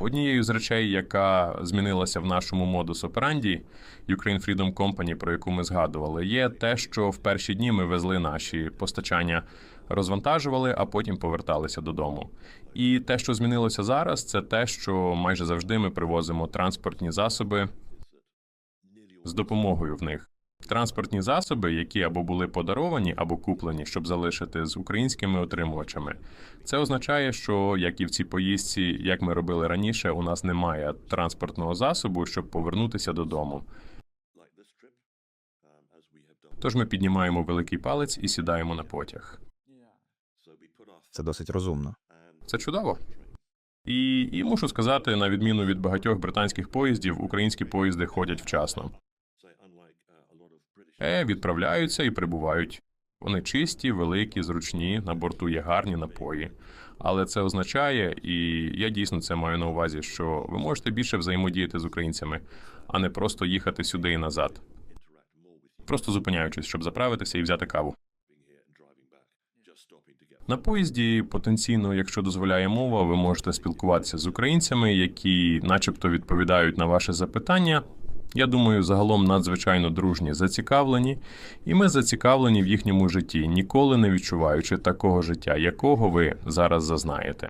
Однією з речей, яка змінилася в нашому модус операнді Ukraine Freedom Company, про яку ми згадували, є те, що в перші дні ми везли наші постачання, розвантажували, а потім поверталися додому. І те, що змінилося зараз, це те, що майже завжди ми привозимо транспортні засоби з допомогою в них. Транспортні засоби, які або були подаровані, або куплені, щоб залишити з українськими отримувачами. Це означає, що як і в цій поїздці, як ми робили раніше, у нас немає транспортного засобу, щоб повернутися додому. Тож ми піднімаємо великий палець і сідаємо на потяг. Це досить розумно. Це чудово. І, і мушу сказати, на відміну від багатьох британських поїздів, українські поїзди ходять вчасно. Е, відправляються і прибувають. Вони чисті, великі, зручні, на борту є гарні напої. Але це означає, і я дійсно це маю на увазі, що ви можете більше взаємодіяти з українцями, а не просто їхати сюди і назад, просто зупиняючись, щоб заправитися і взяти каву. На поїзді потенційно, якщо дозволяє мова, ви можете спілкуватися з українцями, які, начебто, відповідають на ваше запитання. Я думаю, загалом надзвичайно дружні, зацікавлені, і ми зацікавлені в їхньому житті, ніколи не відчуваючи такого життя, якого ви зараз зазнаєте.